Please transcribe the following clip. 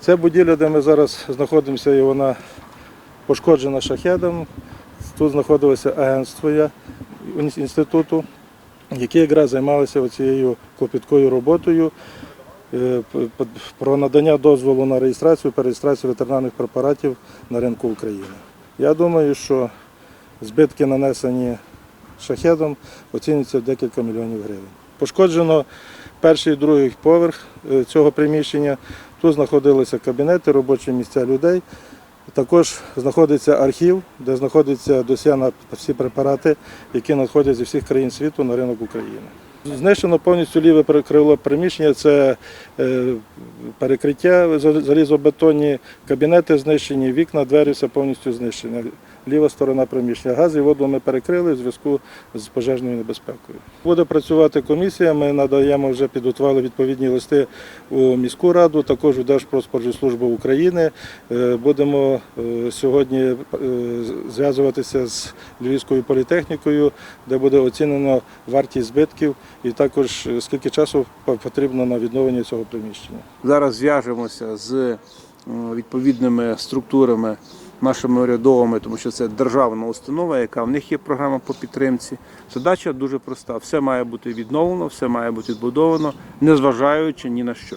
Це будівля, де ми зараз знаходимося, і вона пошкоджена шахедом. Тут знаходилося агентство інституту, які якраз займалися цією клопіткою роботою е, про надання дозволу на реєстрацію, перереєстрацію ветеринарних препаратів на ринку України. Я думаю, що збитки нанесені шахедом оцінюються в декілька мільйонів гривень. Пошкоджено перший і другий поверх е, цього приміщення. Тут знаходилися кабінети, робочі місця людей. Також знаходиться архів, де знаходяться досьє на всі препарати, які надходять зі всіх країн світу на ринок України. Знищено повністю ліве крило приміщення, це е, перекриття залізобетонні, кабінети знищені, вікна, двері все повністю знищені. Ліва сторона приміщення. Газ і воду ми перекрили в зв'язку з пожежною небезпекою. Буде працювати комісія. Ми надаємо вже підготували відповідні листи у міську раду, також у Держпродспоживслужбу України. Е, Будемо е, сьогодні е, зв'язуватися з Львівською політехнікою, де буде оцінено вартість збитків і також скільки часу потрібно на відновлення цього приміщення. Зараз зв'яжемося з відповідними структурами нашими урядовими, тому що це державна установа, яка в них є програма по підтримці. Задача дуже проста: все має бути відновлено, все має бути відбудовано, незважаючи ні на що.